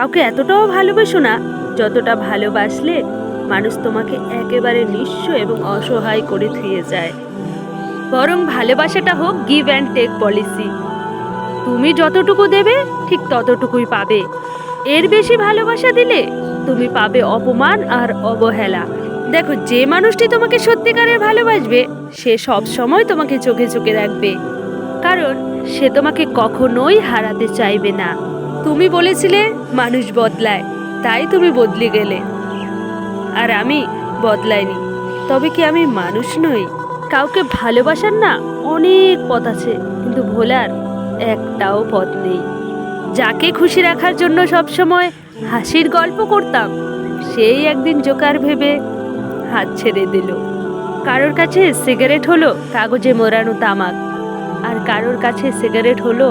কাউকে এতটাও ভালোবেসো না, যতটা ভালোবাসলে মানুষ তোমাকে একেবারে নিঃস্ব এবং অসহায় করে ধুয়ে যায়। বরং ভালোবাসাটা হোক গিভ অ্যান্ড টেক পলিসি তুমি যতটুকু দেবে, ঠিক ততটুকুই পাবে। এর বেশি ভালোবাসা দিলে তুমি পাবে অপমান আর অবহেলা। দেখো, যে মানুষটি তোমাকে সত্যিকারের ভালোবাসবে, সে সব সময় তোমাকে চোখে চোখে রাখবে। কারণ সে তোমাকে কখনোই হারাতে চাইবে না। তুমি বলেছিলে মানুষ বদলায়, তাই তুমি বদলে গেলে। আর আমি বদলাইনি, তবে কি আমি মানুষ নই? কাউকে ভালোবাসার না অনেক পথ আছে, কিন্তু ভোলার একটাও পথ নেই। যাকে খুশি রাখার জন্য সবসময় হাসির গল্প করতাম, সেই একদিন জোকার ভেবে হাত ছেড়ে দিল। কারোর কাছে সিগারেট হলো কাগজে মোড়ানো তামাক, আর কারোর কাছে সিগারেট হলো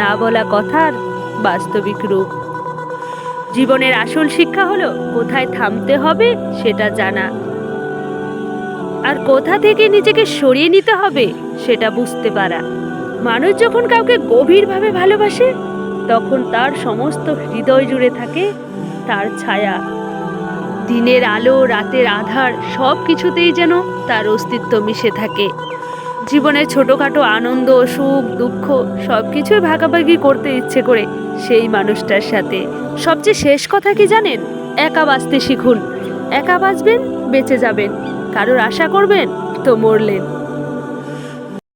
না বলা কথার বাস্তবিক রূপ। জীবনের আসল শিক্ষা হলো, কোথায় থামতে হবে সেটা জানা। আর কোথা থেকে নিজেকে সরিয়ে নিতে হবে সেটা বুঝতে পারা। মানুষ যখন কাউকে গভীরভাবে ভালোবাসে, তখন তার সমস্ত হৃদয় জুড়ে থাকে তার ছায়া। দিনের আলো, রাতের আধার সব কিছুতেই যেন তার অস্তিত্ব মিশে থাকে। জীবনের ছোটোখাটো আনন্দ, সুখ, দুঃখ সব কিছুই ভাগাভাগি করতে ইচ্ছে করে। সেই মানুষটার সাথে। সবচেয়ে শেষ কথা কি জানেন? একা বাঁচতে শিখুন। একা বাঁচবেন, বেঁচে যাবেন। কারোর আশা করবেন, তো মরলেন।